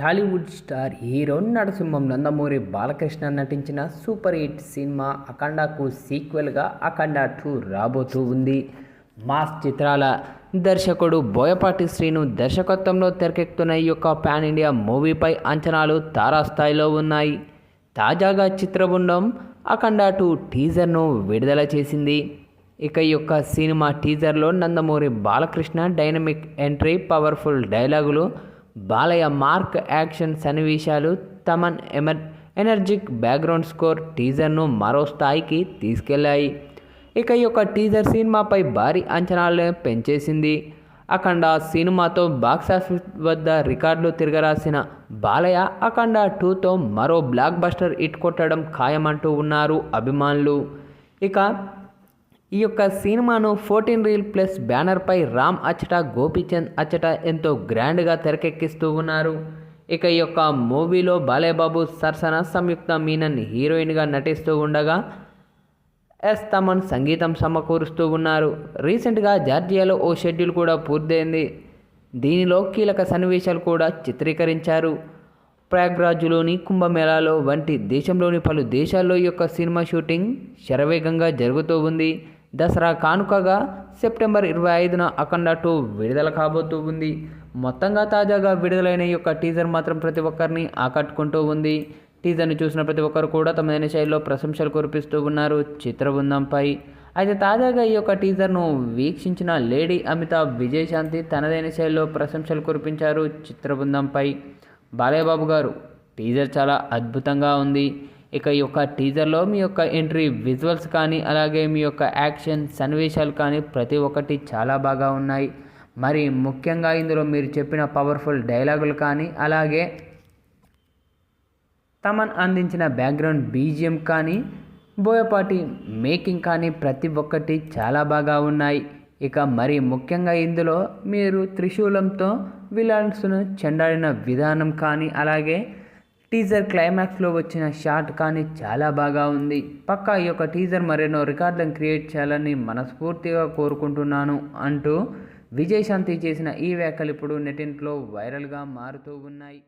Tollywood star hero Narasimham Nandamuri Balakrishna నటించిన super hit cinema అఖండకు సీక్వెల్గా అఖండ టూ రాబోతూ ఉంది. మాస్ చిత్రాల దర్శకుడు బోయపాటి శ్రీను దర్శకత్వంలో తెరకెక్కుతున్న ఈ యొక్క పాన్ ఇండియా మూవీపై అంచనాలు తారాస్థాయిలో ఉన్నాయి. తాజాగా చిత్రబృందం అఖండ టూ టీజర్ను విడుదల చేసింది. ఇక ఈ యొక్క సినిమా టీజర్లో Nandamuri Balakrishna dynamic entry powerful డైలాగులు బాలయ్య మార్క్ యాక్షన్ సన్నివేశాలు తమన్ ఎమర్ ఎనర్జిక్ బ్యాక్గ్రౌండ్ స్కోర్ టీజర్ను మరో స్థాయికి తీసుకెళ్ళాయి. ఇక ఈ యొక్క టీజర్ సినిమాపై భారీ అంచనాలను పెంచేసింది. అఖండ సినిమాతో బాక్సాఫీస్ వద్ద రికార్డులు తిరగరాసిన బాలయ్య అఖండ టూతో మరో బ్లాక్ బస్టర్ ఇట్ కొట్టడం ఖాయమంటూ ఉన్నారు అభిమానులు. ఇక ఈ యొక్క సినిమాను ఫోర్టీన్ రీల్ ప్లస్ బ్యానర్పై రామ్ అచ్చట గోపీచంద్ అచ్చట ఎంతో గ్రాండ్గా తెరకెక్కిస్తూ ఉన్నారు. ఇక ఈ యొక్క మూవీలో బాలేబాబు సరసన సంయుక్త మీనన్ హీరోయిన్గా నటిస్తూ ఉండగా ఎస్ తమన్ సంగీతం సమకూరుస్తూ ఉన్నారు. రీసెంట్గా జార్జియాలో ఓ షెడ్యూల్ కూడా పూర్తయింది. దీనిలో కీలక సన్నివేశాలు కూడా చిత్రీకరించారు. ప్రయాగ్రాజ్లోని కుంభమేళాలో వంటి దేశంలోని పలు దేశాల్లో ఈ యొక్క సినిమా షూటింగ్ శరవేగంగా జరుగుతూ ఉంది. దసరా కానుకగా సెప్టెంబర్ ఇరవై ఐదున అఖండ టూ విడుదల కాబోతూ ఉంది. మొత్తంగా తాజాగా విడుదలైన ఈ యొక్క టీజర్ మాత్రం ప్రతి ఒక్కరిని ఆకట్టుకుంటూ ఉంది. టీజర్ని చూసిన ప్రతి ఒక్కరు కూడా తమదైన శైలిలో ప్రశంసలు కురిపిస్తూ ఉన్నారు. చిత్రబృందంపై అయితే తాజాగా ఈ యొక్క టీజర్ను వీక్షించిన లేడీ అమితాబ్ విజయశాంతి తనదైన శైలిలో ప్రశంసలు కురిపించారు చిత్రబృందంపై. బాలయ్యబాబు గారు టీజర్ చాలా అద్భుతంగా ఉంది. ఇక ఈ యొక్క టీజర్లో మీ యొక్క ఎంట్రీ విజువల్స్ కానీ అలాగే మీ యొక్క యాక్షన్ సన్నివేశాలు కానీ ప్రతి ఒక్కటి చాలా బాగా ఉన్నాయి. మరి ముఖ్యంగా ఇందులో మీరు చెప్పిన పవర్ఫుల్ డైలాగులు కానీ అలాగే తమన్ అందించిన బ్యాక్గ్రౌండ్ బీజిఎం కానీ బోయపాటి మేకింగ్ కానీ ప్రతి ఒక్కటి చాలా బాగా ఉన్నాయి. ఇక మరి ముఖ్యంగా ఇందులో మీరు త్రిశూలంతో విలాన్స్ను చెండాడిన విధానం కానీ అలాగే టీజర్ క్లైమాక్స్లో వచ్చిన షాట్ కానీ చాలా బాగా ఉంది. పక్కా ఈ యొక్క టీజర్ మరెన్నో రికార్డులను క్రియేట్ చేయాలని మనస్ఫూర్తిగా కోరుకుంటున్నాను అంటూ విజయశాంతి చేసిన ఈ వ్యాఖ్యలు ఇప్పుడు నెటింట్లో వైరల్గా మారుతూ ఉన్నాయి.